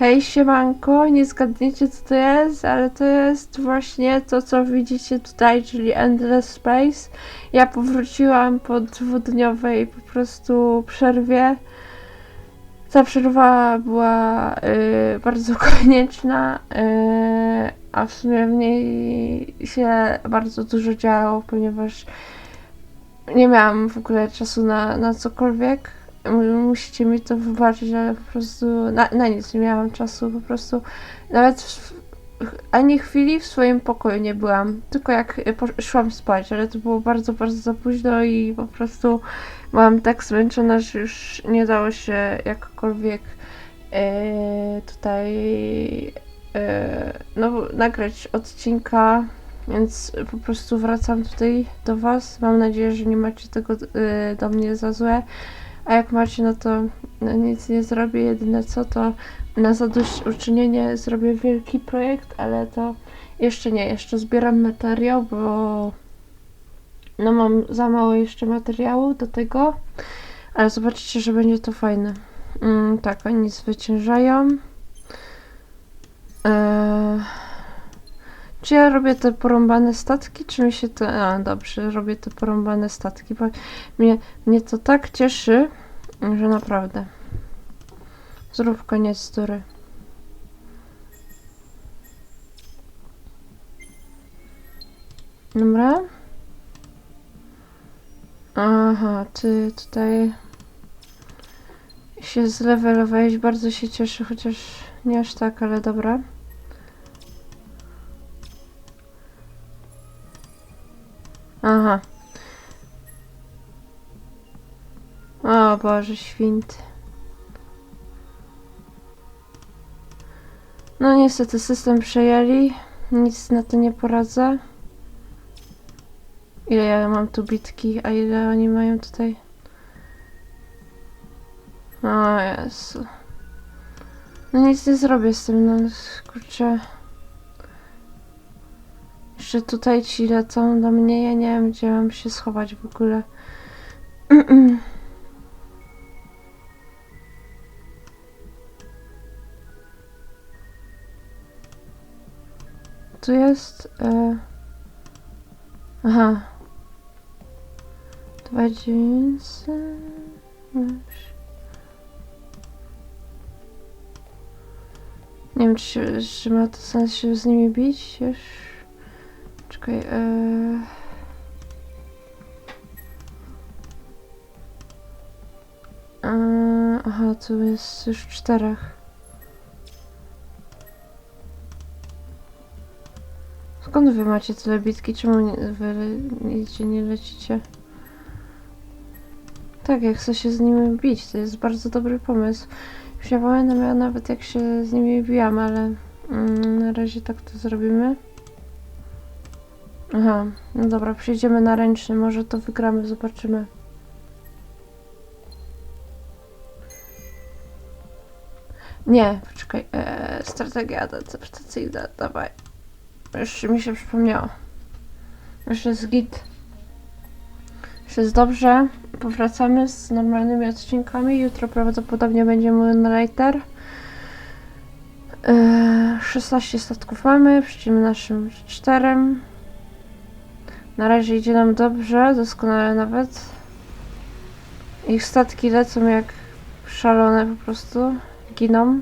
Hej, siemanko, nie zgadniecie co to jest, ale to jest właśnie to, co widzicie tutaj, czyli Endless Space. Ja powróciłam po dwudniowej po prostu przerwie. Ta przerwa była y, bardzo konieczna, y, a w sumie w niej się bardzo dużo działo, ponieważ nie miałam w ogóle czasu na, na cokolwiek. Musicie mi to wybaczyć, ale po prostu na, na nic nie miałam czasu, po prostu nawet w, ani chwili w swoim pokoju nie byłam, tylko jak y, szłam spać, ale to było bardzo, bardzo za późno i po prostu byłam tak zmęczona, że już nie dało się jakkolwiek e, tutaj e, no, nagrać odcinka, więc po prostu wracam tutaj do Was. Mam nadzieję, że nie macie tego do mnie za złe. A jak macie, no to no, nic nie zrobię. Jedyne co to na zadośćuczynienie zrobię wielki projekt, ale to jeszcze nie. Jeszcze zbieram materiał, bo no mam za mało jeszcze materiału do tego. Ale zobaczycie, że będzie to fajne. Mm, tak, oni zwyciężają. Eee, czy ja robię te porąbane statki, czy mi się to... A, dobrze, robię te porąbane statki, bo mnie, mnie to tak cieszy, że naprawdę. Zrób koniec tury. Dobra. Aha, ty tutaj się zlewelowałeś, bardzo się cieszę, chociaż nie aż tak, ale dobra. Aha. O Boże święty. No niestety system przejęli. Nic na to nie poradzę. Ile ja mam tu bitki, a ile oni mają tutaj? O Jezu. No nic nie zrobię z tym, no kurczę. Jeszcze tutaj ci lecą do mnie, ja nie wiem gdzie mam się schować w ogóle. Tu jest... E... Aha. Dwa dżinsy... Nie wiem, czy, czy ma to sens się z nimi bić już. Czekaj, e... E, Aha, tu jest już czterech. Skąd wy macie tyle bitki? Czemu nie, wy nigdzie nie lecicie? Tak, jak chcę się z nimi bić, to jest bardzo dobry pomysł. Już nie pamiętam ja nawet jak się z nimi biłam, ale mm, na razie tak to zrobimy. Aha, no dobra, przejdziemy na ręczny, może to wygramy, zobaczymy. Nie, poczekaj, eee, strategia adaptacyjna, dawaj. Już mi się przypomniało. Już jest git. Już jest dobrze. Powracamy z normalnymi odcinkami. Jutro prawdopodobnie będzie Moonlighter. Yy, 16 statków mamy. Przeciwimy naszym czterem. Na razie idzie nam dobrze, doskonale nawet. Ich statki lecą jak szalone po prostu. Giną.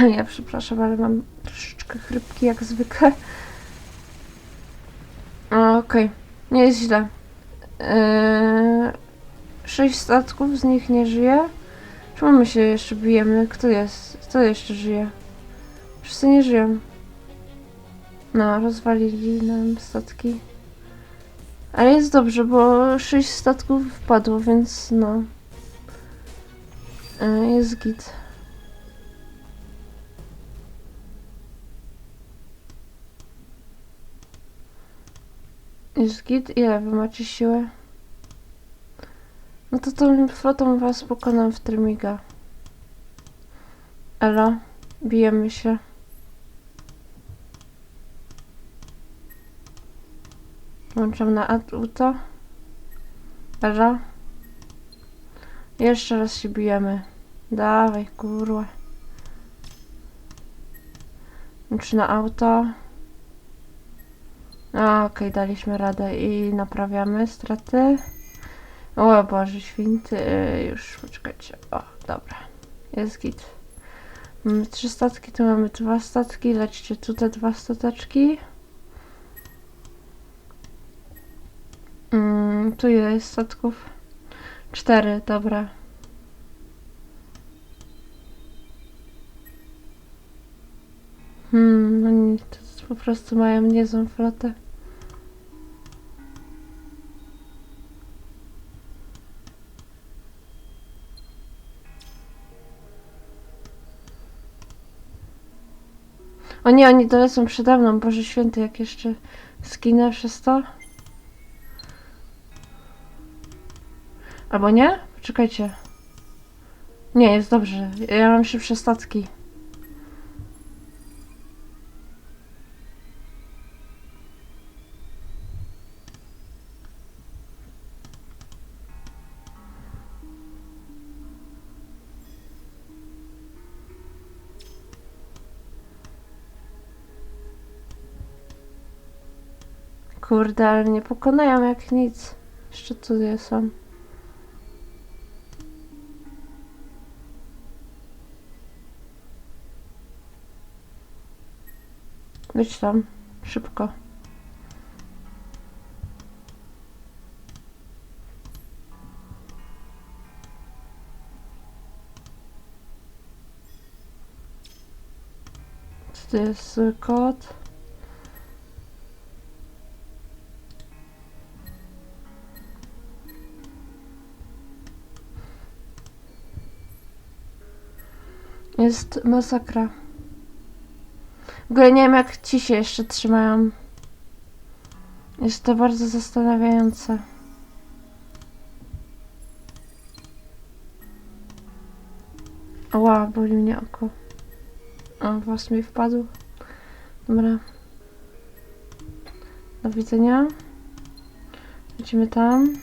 Ja przepraszam, ale mam troszeczkę chrypki jak zwykle. Okej, nie jest źle. Eee, sześć statków, z nich nie żyje. Czemu my się jeszcze bijemy? Kto jest? Kto jeszcze żyje? Wszyscy nie żyją. No, rozwalili nam statki. Ale jest dobrze, bo sześć statków wpadło, więc no. Eee, jest git. Jest git? Ile wy macie siłę? No to tą flotą was pokonam w Trymiga. Elo, bijemy się. Włączam na auto. Elo. Jeszcze raz się bijemy. Dawaj, kurwa. Czy na auto? Okej, daliśmy radę i naprawiamy straty. O Boże święty, yy, już poczekajcie. O, dobra. Jest git. Mamy trzy statki, tu mamy dwa statki. Lećcie tu te dwa stateczki. Mm, tu jest statków? Cztery, dobra. Hmm, oni to po prostu mają niezłą flotę. O nie, oni dolecą przede mną, Boże Święty, jak jeszcze skinę przez to. Albo nie? Poczekajcie. Nie, jest dobrze. Ja mam szybsze statki. Kurde, ale nie pokonają jak nic. Jeszcze tu są. Być tam. Szybko. Co to jest zły kot? Jest masakra. W ogóle nie wiem, jak ci się jeszcze trzymają. Jest to bardzo zastanawiające. Ła, boli mnie oko. O, włos mi wpadł. Dobra. Do widzenia. Lecimy tam.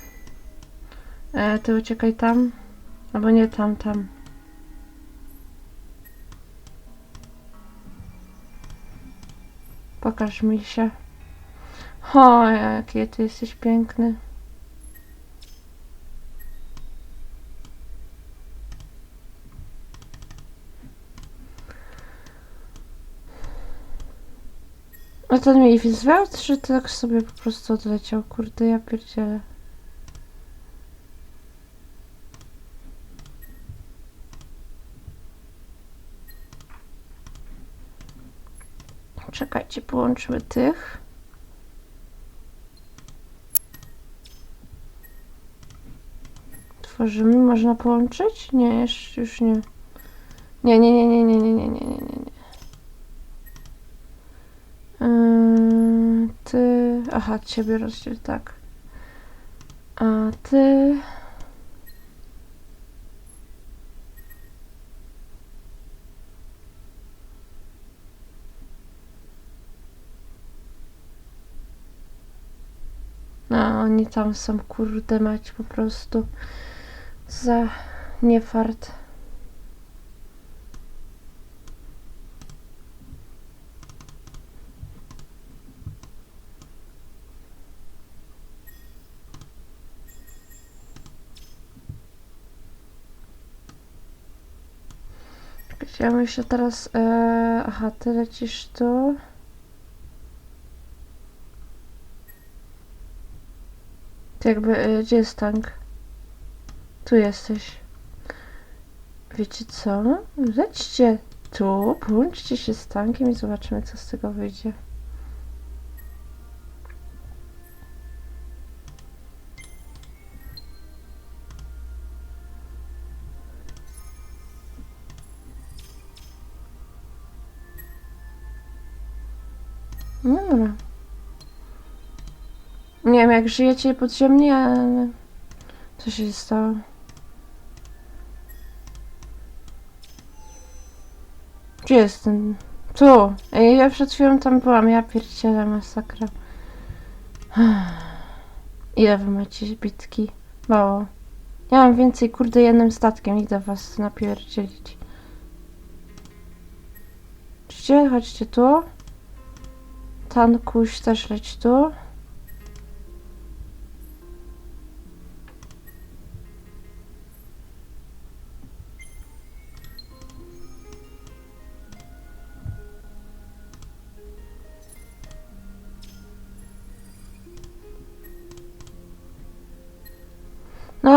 E, ty uciekaj tam. Albo nie tam, tam. Pokaż mi się. O, jaki ty jesteś piękny. A ten mi zwiał, czy tak sobie po prostu odleciał? Kurde, ja pierdzielę. Czekajcie, połączmy tych. Tworzymy, można połączyć? Nie, jeszcze już nie. Nie, nie, nie, nie, nie, nie, nie, nie, nie, nie. Yy, ty. Aha, ciebie rozdziel, tak. A ty. A oni tam są, kurde mać po prostu. Za niefart. Ja myślę teraz, e, aha, ty lecisz tu. Jakby, e, gdzie jest tank? Tu jesteś. Wiecie co? Lećcie tu, połączcie się z tankiem i zobaczymy, co z tego wyjdzie. Jak żyjecie podziemnie, ale... Co się stało? Gdzie jest ten... Tu! Ej, ja przed chwilą tam byłam, ja pierdzielę masakra. Ile wy macie bitki? Mało. Ja mam więcej, kurde, jednym statkiem idę was napierdzielić. Chodźcie, chodźcie tu. Tankuś też leć tu.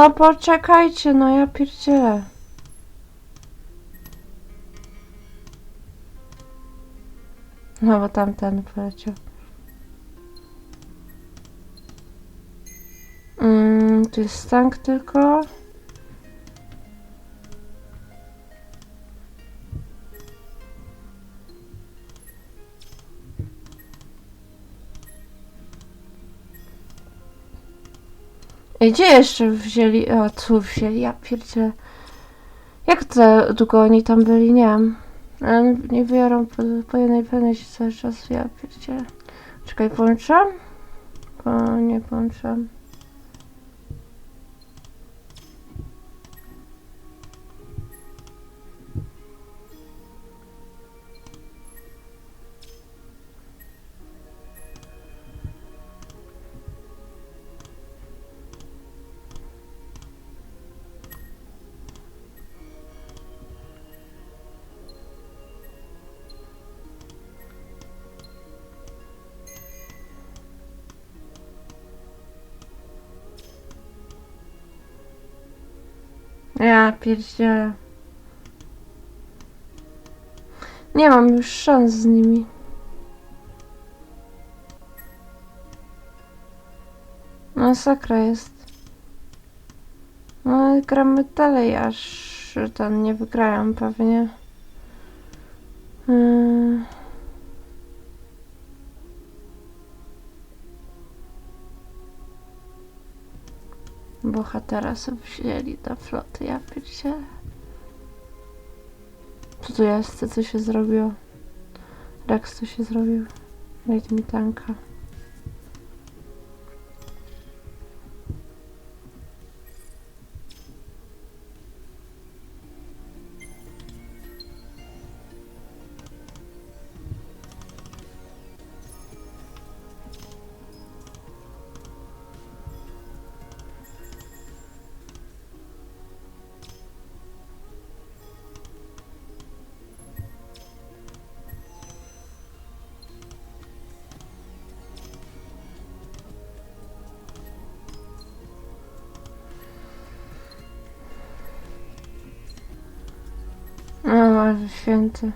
No poczekajcie, no ja pierdzielę. No bo tamten poleciał. Mm, tu jest tank tylko. Gdzie jeszcze wzięli? O, tu wzięli, ja pierdzielę. Jak to długo oni tam byli? Nie wiem. Nie wyjarą po, po jednej pewności cały czas, ja pierdzielę. Czekaj, połączam? Po, nie połączam. Ja pierdzielę. Nie mam już szans z nimi. Masakra jest. No gramy dalej, aż ten nie wygrają pewnie. Yy. Bohatera sobie wzięli do floty, ja pierdzielę. Co tu jest? Co się zrobiło? Rex co się zrobił? Dajcie mi tanka. Boże święty.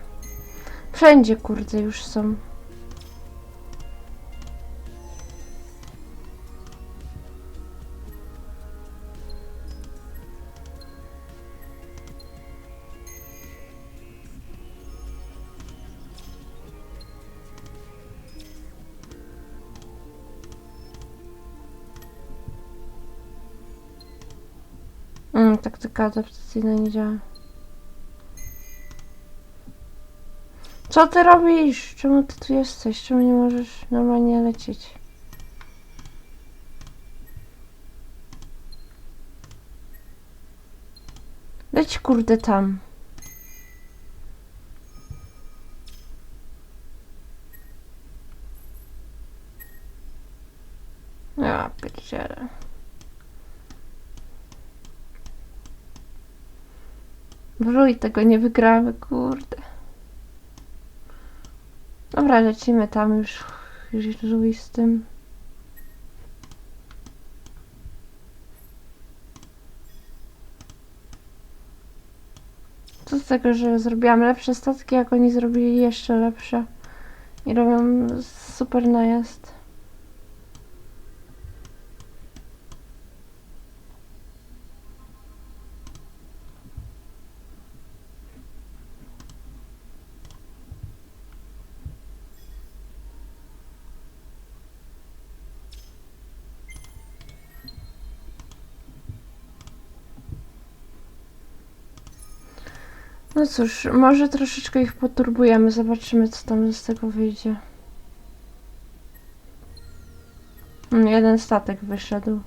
Wszędzie, kurde, już są. Mm, taktyka adaptacyjna nie działa. Co ty robisz? Czemu ty tu jesteś? Czemu nie możesz normalnie lecieć? Leć kurde tam. Ja pierdzielę. Wrój, tego nie wygramy, kurde. Dobra, lecimy tam już. Żuj z tym. Co z tego, że zrobiłam lepsze statki, jak oni zrobili jeszcze lepsze. I robią super najazd. No cóż, może troszeczkę ich poturbujemy, zobaczymy co tam z tego wyjdzie. Mm, jeden statek wyszedł.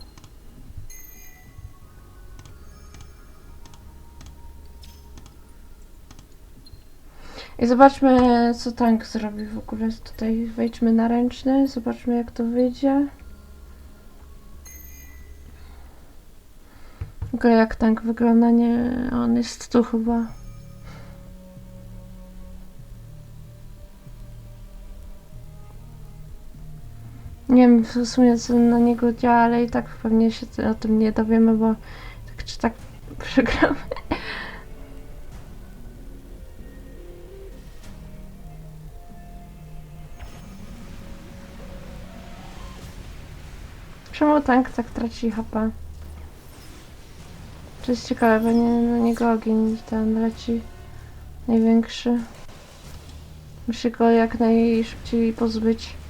I zobaczmy, co tank zrobi w ogóle. Tutaj wejdźmy na ręczny, zobaczmy jak to wyjdzie. W ogóle jak tank wygląda, nie... On jest tu chyba. Nie wiem w sumie co na niego działa, ale i tak pewnie się o tym nie dowiemy, bo tak czy tak przegramy. Czemu tank tak traci HP? To jest ciekawe, bo nie, na niego ogień ten leci największy. Muszę go jak najszybciej pozbyć.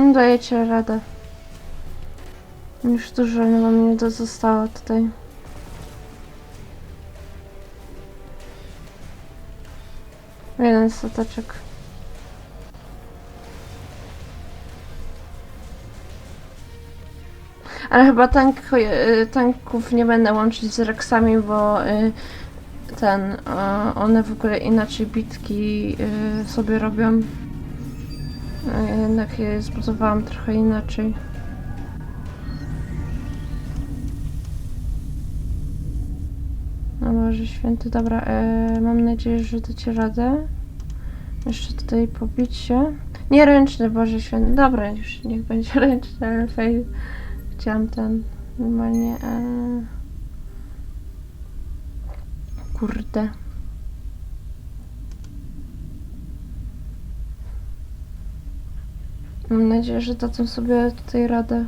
No dajecie radę. Już dużo mam nie zostało tutaj. Jeden stateczek. Ale chyba tank, y, tanków nie będę łączyć z Rexami, bo y, ten, one w ogóle inaczej bitki y, sobie robią. A jednak je zbudowałam trochę inaczej. No może święty, dobra, e, mam nadzieję, że dacie radę. Jeszcze tutaj pobić się. Nie ręczny, Boże święty. Dobra, już niech będzie ręczny, ale fail. Chciałam ten normalnie. E... Kurde. Mam nadzieję, że dadzą sobie tutaj radę.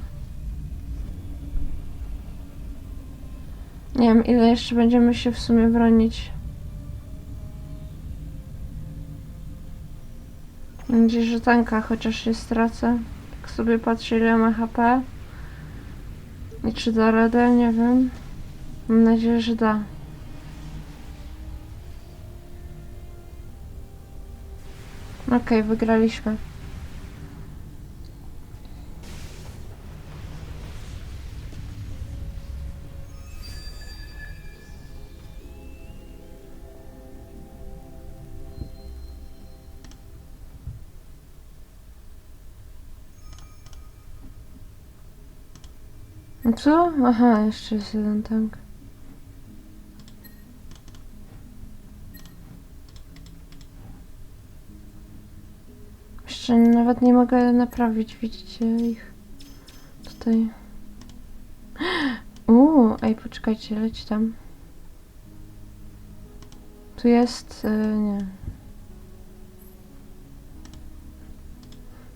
Nie wiem, ile jeszcze będziemy się w sumie bronić. Mam nadzieję, że tanka chociaż nie stracę. Tak sobie patrzę, ile ma HP. I czy da radę, nie wiem. Mam nadzieję, że da. Okej, wygraliśmy. No Co? Aha, jeszcze jest jeden tank. Jeszcze nawet nie mogę naprawić, widzicie ich tutaj. Uuu, ej, poczekajcie, leć tam. Tu jest, yy, nie.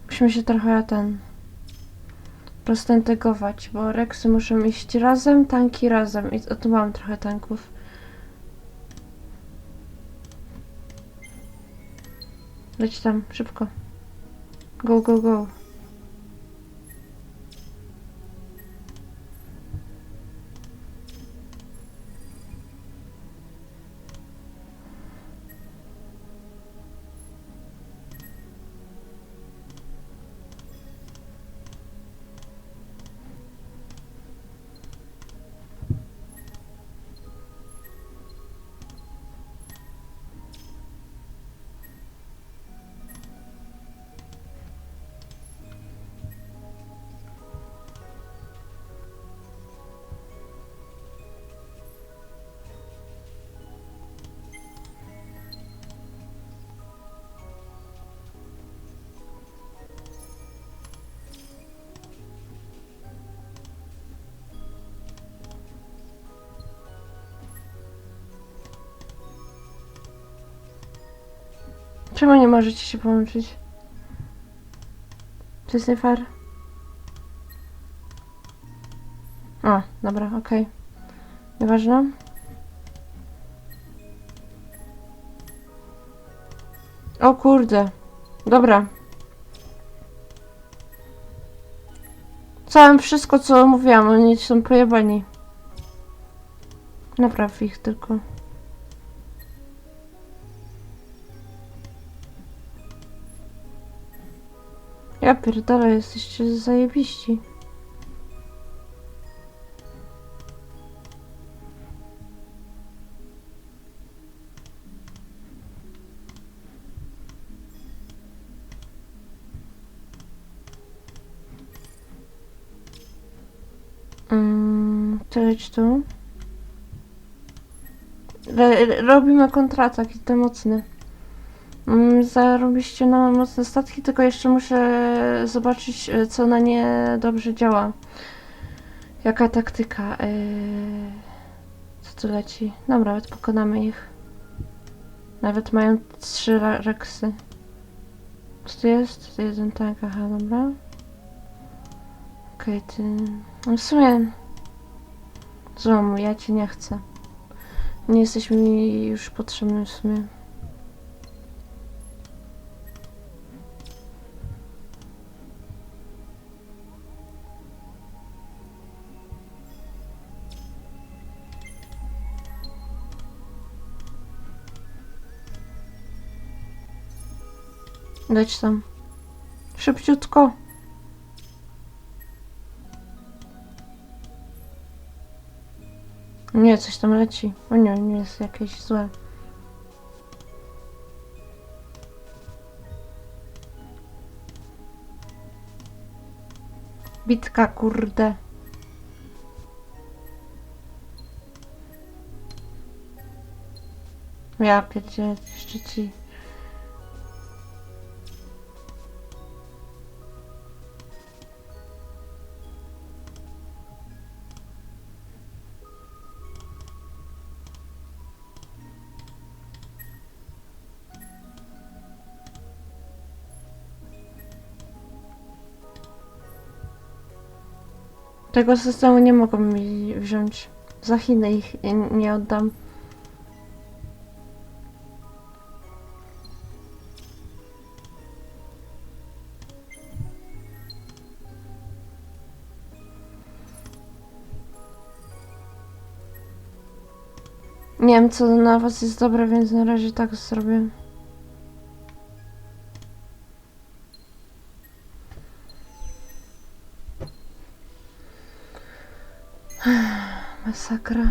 Musimy się trochę ten roztentegować, bo Rexy muszą iść razem, tanki razem. I tu mam trochę tanków. Leć tam, szybko. Go, go, go. Czemu nie możecie się połączyć? To jest nie fair. O, dobra, okej. Nieważne. O kurde. Dobra. Całym wszystko, co mówiłam, oni są pojebani. Napraw ich tylko. Ja pierdolę, jesteście zajebiści. Mm, to leć tu. Robimy kontratak i to mocny. Mm, Zarobiście na mocne statki, tylko jeszcze muszę zobaczyć, e, co na nie dobrze działa. Jaka taktyka. Yy... Co tu leci? Dobra, pokonamy ich. Nawet mają trzy reksy. Co tu jest? To jeden tak, aha, dobra. Okej, ty... No w sumie... Złomu, ja cię nie chcę. Nie jesteś mi już potrzebny w sumie. Leć tam. Szybciutko. Nie, coś tam leci. O nie, nie jest jakieś złe. Bitka, kurde. Ja pierdzielę, jeszcze ci. Tego systemu nie mogą mi wziąć. Za Chiny ich nie- oddam. Nie wiem, co na was jest dobre, więc na razie tak zrobię. Masakra.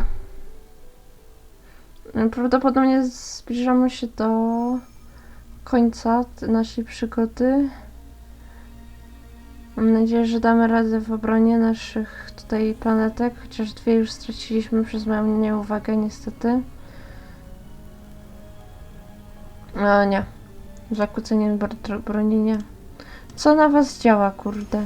Prawdopodobnie zbliżamy się do końca naszej przygody. Mam nadzieję, że damy radę w obronie naszych tutaj planetek, chociaż dwie już straciliśmy przez moją nieuwagę niestety. A nie. Zakłócenie br- broni nie. Co na was działa, kurde?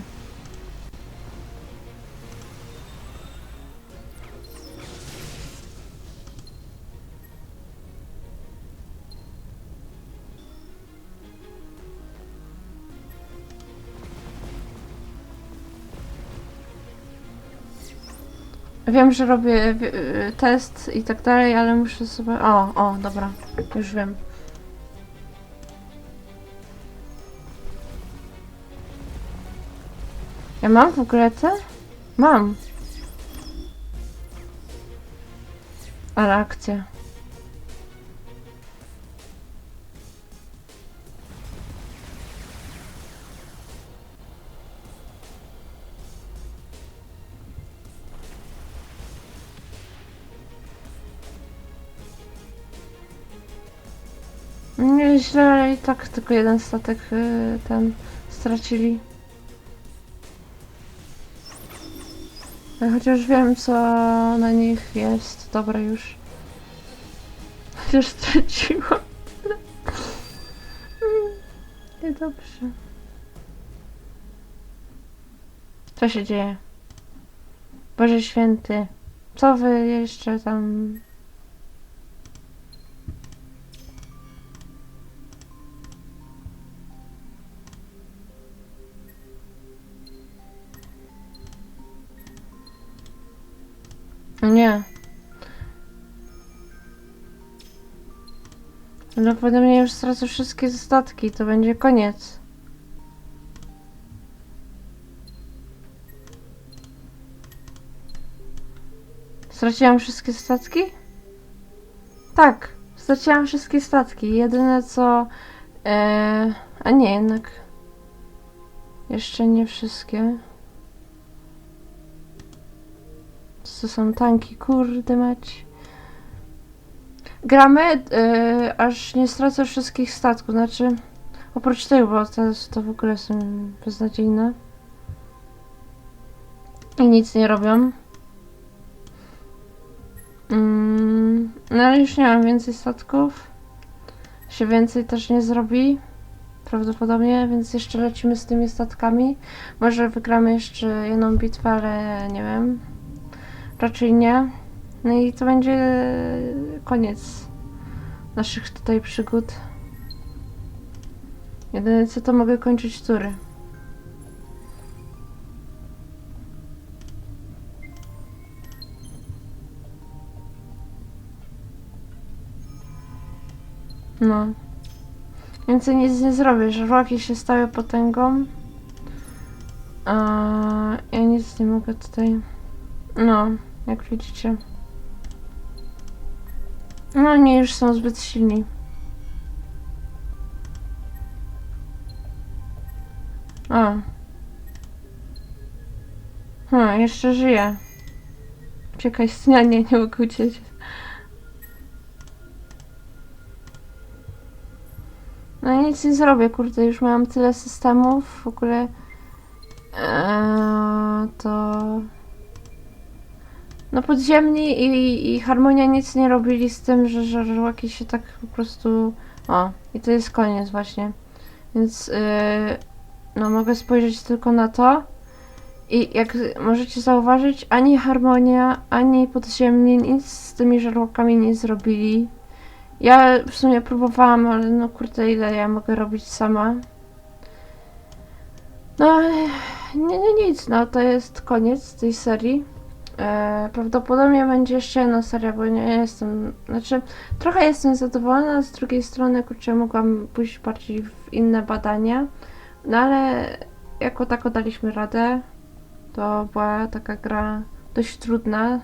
Wiem, że robię wi- y, test i tak dalej, ale muszę sobie. O, o, dobra, już wiem. Ja mam w ogóle te? Mam. Ale akcja. Nie źle, ale i tak tylko jeden statek y, ten stracili. Chociaż wiem, co na nich jest. Dobra, już. Chociaż straciłam. Niedobrze. Co się dzieje? Boże święty. Co wy jeszcze tam... Prawdopodobnie już stracę wszystkie statki, to będzie koniec. Straciłam wszystkie statki? Tak, straciłam wszystkie statki. Jedyne co. E, a nie, jednak. Jeszcze nie wszystkie. To są tanki, kurde mać. Gramy, e, aż nie stracę wszystkich statków, znaczy. Oprócz tego, bo teraz to w ogóle są beznadziejne. I nic nie robią. Mm, no już nie mam więcej statków. Się więcej też nie zrobi. Prawdopodobnie, więc jeszcze lecimy z tymi statkami. Może wygramy jeszcze jedną bitwę, ale nie wiem. Raczej nie. No i to będzie koniec naszych tutaj przygód. Jedyne co to mogę kończyć tury. No. Więcej nic nie zrobię. Żarłaki się stały potęgą. A ja nic nie mogę tutaj. No, jak widzicie. No, oni już są zbyt silni. A. Hmm, jeszcze żyje. Czekaj, snia, nie, nie mogę uciec. No i nic nie zrobię, kurde, już mam tyle systemów, w ogóle eee, to... No podziemni i, i Harmonia nic nie robili z tym, że żarłaki się tak po prostu... O, i to jest koniec właśnie. Więc yy, no mogę spojrzeć tylko na to. I jak możecie zauważyć, ani Harmonia, ani podziemni nic z tymi żarłokami nie zrobili. Ja w sumie próbowałam, ale no kurde, ile ja mogę robić sama. No, nie, nie nic, no to jest koniec tej serii. E, prawdopodobnie będzie jeszcze jedna seria, bo nie jestem, znaczy trochę jestem zadowolona, z drugiej strony kurczę mogłam pójść bardziej w inne badania, no ale jako tako daliśmy radę. To była taka gra dość trudna,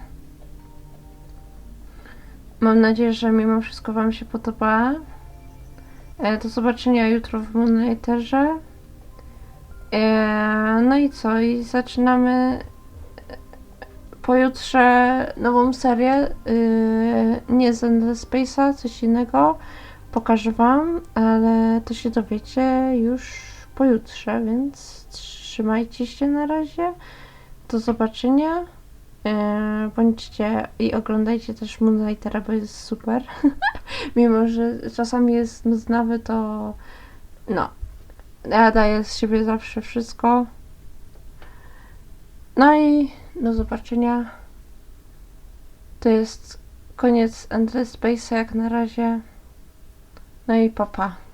Mam nadzieję, że mimo wszystko Wam się podoba. E, do zobaczenia jutro w Moonlighterze. E, no i co? I zaczynamy pojutrze nową serię. E, nie z Endless Space'a, coś innego. Pokażę Wam, ale to się dowiecie już pojutrze, więc trzymajcie się na razie. Do zobaczenia. Yy, bądźcie i oglądajcie też Moonlightera, bo jest super. Mimo, że czasami jest nudnawy, to no, ja daję z siebie zawsze wszystko. No i do zobaczenia. To jest koniec Endless Space'a jak na razie. No i papa.